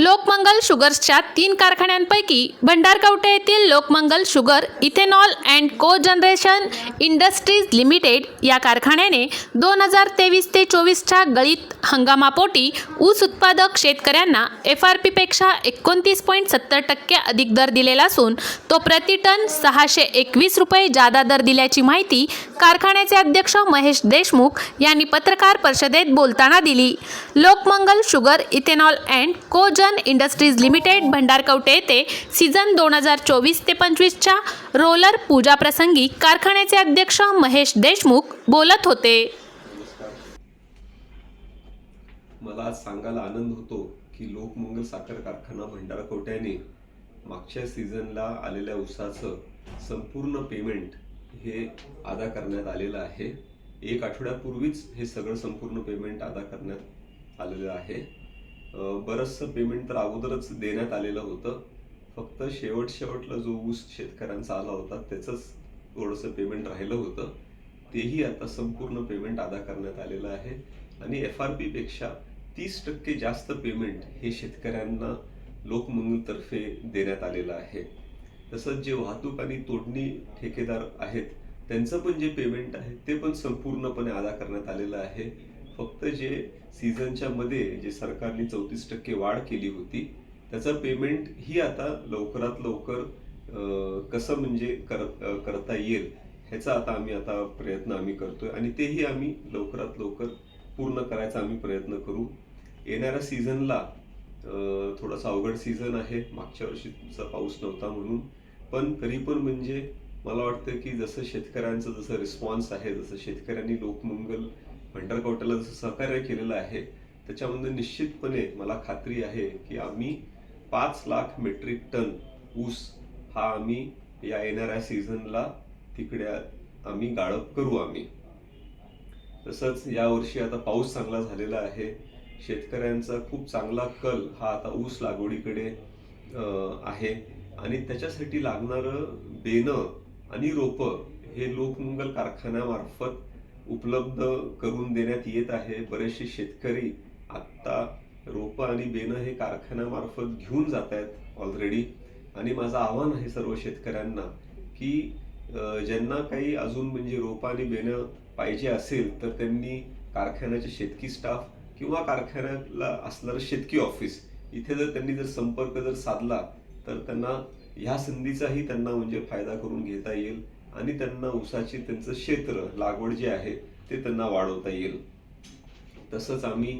लोकमंगल शुगर्सच्या तीन कारखान्यांपैकी भंडारकवटे येथील Lokmangal sugar ethanol and cogeneration industries limited या कारखान्याने दोन हजार तेवीस ते चोवीसच्या गळीत हंगामापोटी ऊस उत्पादक शेतकऱ्यांना एफ आर पीपेक्षा एकोणतीस पॉईंट सत्तर टक्के अधिक दर दिलेला असून तो प्रति टन सहाशे एकवीस रुपये जादा दर दिल्याची माहिती कारखान्याचे अध्यक्ष महेश देशमुख यांनी पत्रकार परिषदेत बोलताना दिली. Lokmangal sugar ethanol and cogen industries limited Bhandarkavathe येथे सीझन दोन हजार चोवीस ते पंचवीसच्या रोलर पूजाप्रसंगी कारखान्याचे अध्यक्ष महेश देशमुख बोलत होते. मला आज सांगायला आनंद होतो की लोकमंगल साखर कारखाना भंडारा कोट्याने मागच्या सीझनला आलेल्या ऊसाचं संपूर्ण पेमेंट हे अदा करण्यात आलेलं आहे. एक आठवड्यापूर्वीच हे सगळं संपूर्ण पेमेंट अदा करण्यात आलेलं आहे. बरंचसं पेमेंट तर अगोदरच देण्यात आलेलं होतं. फक्त शेवट शेवटला जो ऊस शेतकऱ्यांचा आला होता त्याचंच थोडंसं पेमेंट राहिलं होतं. तेही आता संपूर्ण पेमेंट अदा करण्यात आलेलं आहे. आणि एफ आरपेक्षा तीस टक्के जास्त पेमेंट हे शेतकऱ्यांना लोकमंगलतर्फे देण्यात आलेलं आहे. तसंच जे वाहतूक आणि तोडणी ठेकेदार आहेत त्यांचं पण जे पेमेंट आहे ते पण संपूर्णपणे अदा करण्यात आलेलं आहे. फक्त जे सीझनच्या मध्ये जे सरकारने चौतीस टक्के वाढ केली होती त्याचं पेमेंट ही आता लवकरात लवकर कसं म्हणजे कर करता येईल ह्याचा आता आम्ही आता प्रयत्न आम्ही करतोय आणि तेही आम्ही लवकरात लवकर पूर्ण करायचा आम्ही प्रयत्न करू. येणाऱ्या सीझनला थोडासा अवघड सीझन आहे. मागच्या वर्षीचा पाऊस नव्हता म्हणून. पण तरी पण म्हणजे मला वाटतं की जसं शेतकऱ्यांचं जसं रिस्पॉन्स आहे जसं शेतकऱ्यांनी लोकमंगल भंडारकवट्याला जसं सहकार्य केलेलं आहे त्याच्यामध्ये निश्चितपणे मला खात्री आहे की आम्ही पाच लाख मेट्रिक टन ऊस हा आम्ही या येणाऱ्या सीझनला तिकडे आम्ही गाळप करू आम्ही. तसंच यावर्षी आता पाऊस चांगला झालेला आहे. शेतकऱ्यांचा खूप चांगला कल हा आता ऊस लागवडीकडे आहे. आणि त्याच्यासाठी लागणारं बेणं आणि रोपं हे लोकमंगल कारखान्यामार्फत उपलब्ध करून देण्यात येत आहे. बरेचसे शेतकरी आत्ता रोपं आणि बेणं हे कारखान्यामार्फत घेऊन जात आहेत ऑलरेडी आणि माझं आव्हान आहे सर्व शेतकऱ्यांना की ज्यांना काही अजून म्हणजे रोपाने आणि बेणं पाहिजे असेल तर त्यांनी कारखान्याचे शेतकी स्टाफ किंवा कारखान्याला असणारं शेतकी ऑफिस इथे जर त्यांनी जर संपर्क जर साधला तर त्यांना ह्या संधीचाही त्यांना म्हणजे फायदा करून घेता येईल आणि त्यांना ऊसाचे त्यांचं क्षेत्र लागवड जे आहे ते त्यांना वाढवता येईल. तसंच आम्ही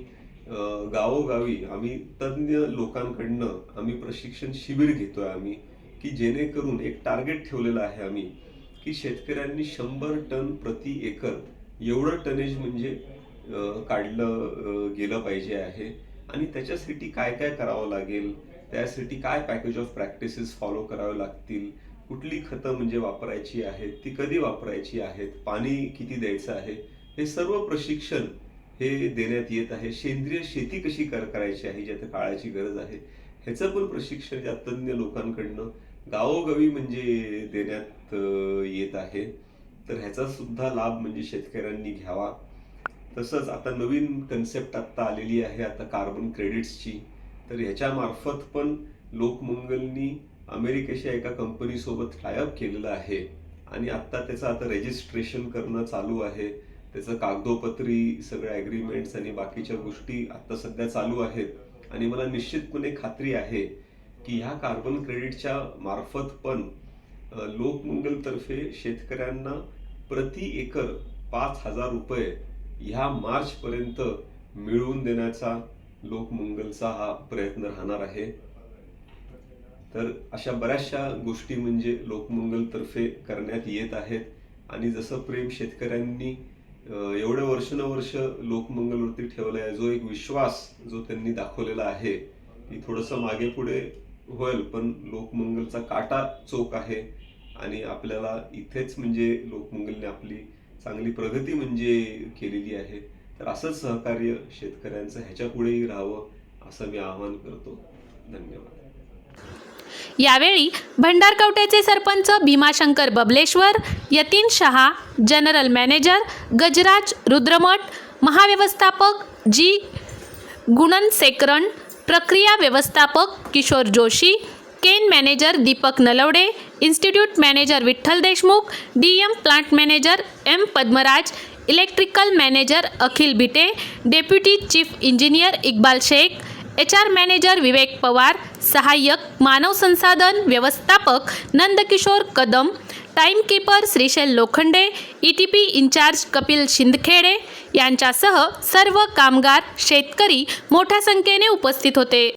गावोगावी आम्ही तज्ज्ञ लोकांकडनं आम्ही प्रशिक्षण शिबिर घेतोय आम्ही की जेणेकरून एक टार्गेट ठेवलेलं आहे आम्ही की शेतकऱ्यांनी शंभर टन प्रति एकर एवढं टनेज म्हणजे काढलं गेलं पाहिजे आहे. आणि त्याच्यासाठी काय काय करावं लागेल? त्यासाठी काय पॅकेज ऑफ प्रॅक्टिसेस फॉलो करावे लागतील? कुठली खतं म्हणजे वापरायची आहेत? ती कधी वापरायची आहेत? पाणी किती द्यायचं आहे? हे सर्व प्रशिक्षण हे देण्यात येत आहे. सेंद्रिय शेती कशी कर करायची आहे? ज्यात काळाची गरज आहे. ह्याचं पण प्रशिक्षण या तज्ज्ञ लोकांकडनं गावोगावी म्हणजे देण्यात येत आहे. तर ह्याचा सुद्धा लाभ म्हणजे शेतकऱ्यांनी घ्यावा. तसंच आता नवीन कन्सेप्ट आत्ता आलेली आहे आता कार्बन क्रेडिट्सची तर ह्याच्यामार्फत पण लोकमंगलनी अमेरिकेच्या एका कंपनीसोबत टायअप केलेलं आहे. आणि आत्ता त्याचं आता रेजिस्ट्रेशन करणं चालू आहे. त्याचं कागदोपत्री सगळ्या ॲग्रीमेंट्स आणि बाकीच्या गोष्टी आत्ता सध्या चालू आहेत. आणि मला निश्चितपणे खात्री आहे की ह्या कार्बन क्रेडिटच्या मार्फत पण लोकमंगलतर्फे शेतकऱ्यांना प्रति एकर पाच हजार रुपये ह्या मार्चपर्यंत मिळवून देण्याचा लोकमंगलचा हा प्रयत्न राहणार आहे. तर अशा बऱ्याचशा गोष्टी म्हणजे लोकमंगलतर्फे करण्यात येत आहेत. आणि जसं प्रेम शेतकऱ्यांनी एवढं एवढे वर्षानुवर्ष लोकमंगलवरती ठेवलं आहे जो एक विश्वास जो त्यांनी दाखवलेला आहे की थोडंसं मागे पुढे होईल पण लोकमंगलचा काटा चोक आहे आणि आपल्याला इथेच म्हणजे लोकमंगलने आपली चांगली प्रगती म्हणजे केलेली आहे. तर असंच सहकार्य शेतकऱ्यांचं ह्याच्या पुढेही राहावं असं मी आवाहन करतो. धन्यवाद. यावेळी भंडारकवट्याचे सरपंच भीमाशंकर बबलेश्वर यतीन शहा जनरल मॅनेजर गजराज रुद्रमठ महाव्यवस्थापक जी गुणन सेकरण प्रक्रिया व्यवस्थापक Kishor Joshi cane manager Deepak Nalawade institute manager Vitthal Deshmukh D M plant manager M Padmaraj electrical manager Akhil Bite deputy chief engineer Iqbal Shaikh H R manager Vivek Pawar सहाय्यक मानव संसाधन व्यवस्थापक Nandkishor Kadam timekeeper Shrishail Lokhande E T P incharge Kapil Shindkhede यांच्यासह सर्व कामगार शेतकरी मोठ्या संख्येने उपस्थित होते.